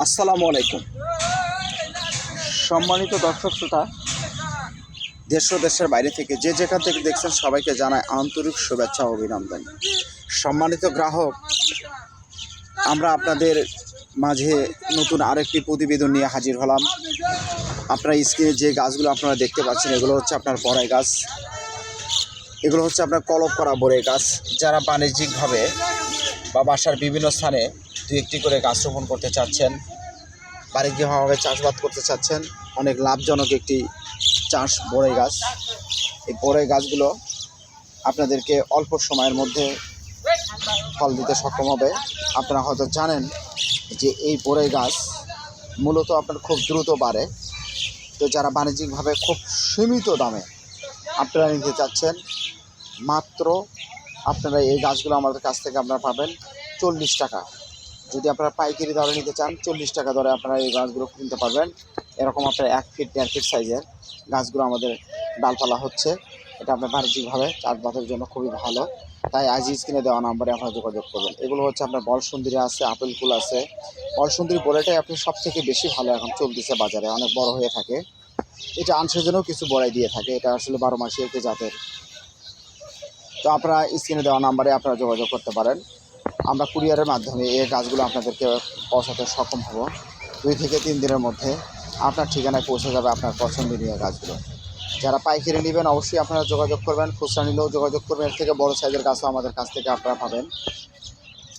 আসসালামু আলাইকুম। সম্মানিত দর্শক শ্রোতা, দেশ ও দেশের বাইরে থেকে যে যেখান থেকে দেখছেন সবাইকে জানায় আন্তরিক শুভেচ্ছা অভিনন্দন। সম্মানিত গ্রাহক, আমরা আপনাদের মাঝে নতুন আরেকটি প্রতিবেদন নিয়ে হাজির হলাম। আপনার স্ক্রিনে যে গাছগুলো আপনারা দেখতে পাচ্ছেন, এগুলো হচ্ছে আপনার বড়াই গাছ। এগুলো হচ্ছে আপনার কলপ করা বড়াই গাছ। যারা বাণিজ্যিকভাবে বা বাসার বিভিন্ন স্থানে দু একটি করে গাছ রোপণ করতে চাচ্ছেন। বাণিজ্যিকভাবে চাষবাদ করতে চাচ্ছেন। অনেক লাভজনক একটি চাষ বড়ই গাছ। এই বড়ই গাছগুলো আপনাদেরকে অল্প সময়ের মধ্যে ফল দিতে সক্ষম হবে। আপনারা হয়তো জানেন যে এই বড়ই গাছ মূলত আপনার খুব দ্রুত বাড়ে। তো যারা বাণিজ্যিকভাবে খুব সীমিত দামে আপনারা নিতে চাচ্ছেন, মাত্র আপনারা এই গাছগুলো আমাদের কাছ থেকে আপনারা পাবেন চল্লিশ টাকা। যদি আপনারা পাইকারি দরে নিতে চান, চল্লিশ টাকা দরে আপনারা এই গাছগুলো কিনতে পারবেন। এরকম আপনার এক ফিট দেড় ফিট সাইজের গাছগুলো আমাদের ডালপালা হচ্ছে। এটা আপনার বাণিজ্যিকভাবে চাষবাসের জন্য খুবই ভালো। তাই আজ স্ক্রিনে দেওয়া নাম্বারে আপনারা যোগাযোগ করবেন। এগুলো হচ্ছে আপনার বলসুন্দরী আছে, আপেল ফুল আছে। বলসুন্দরী বড়াটাই আপনি সব থেকে বেশি ভালো এখন চলতেছে বাজারে, অনেক বড় হয়ে থাকে। এটা আনসার জন্যও কিছু বড়াই দিয়ে থাকে। এটা আসলে বারো মাসে একটি জাতের তো আপনারা স্ক্রিনে দেওয়া নাম্বারে আপনারা যোগাযোগ করতে পারেন। আমরা কুরিয়ারের মাধ্যমে এই গাছগুলো আপনাদেরকে পৌঁছাতে সক্ষম হব। দুই থেকে তিন দিনের মধ্যে আপনার ঠিকানায় পৌঁছে যাবে আপনার পছন্দনীয় গাছগুলো যারা পাইকারি নেবেন অবশ্যই আপনারা যোগাযোগ করবেন। খুচরা নিলেও যোগাযোগ করবেন। এর থেকে বড় সাইজের গাছও আমাদের কাছ থেকে আপনারা পাবেন।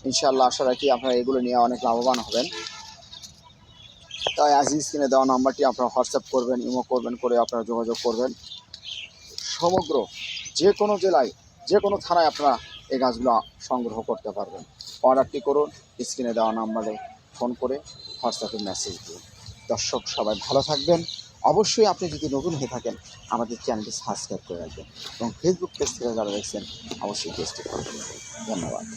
ইনশাআল্লাহ আশা রাখি আপনারা এগুলো নিয়ে অনেক লাভবান হবেন। তাই আজ স্ক্রিনে দেওয়া নাম্বারটি আপনারা হোয়াটসঅ্যাপ করবেন, ইমো করবেন, করে আপনারা যোগাযোগ করবেন। সমগ্র যে কোনো জেলায় যে কোনো থানায় আপনারা এই গাছগুলো সংগ্রহ করতে পারবেন। অর্ডারটি করুন, স্ক্রিনে দেওয়া নাম্বারে ফোন করে হোয়াটসঅ্যাপে মেসেজ দিন। দর্শক, সবাই ভালো থাকবেন। অবশ্যই আপনি যদি নতুন হয়ে থাকেন, আমাদের চ্যানেলটি সাবস্ক্রাইব করে রাখবেন এবং ফেসবুক পেজ থেকে যারা দেখছেন, অবশ্যই পেজটি ধন্যবাদ।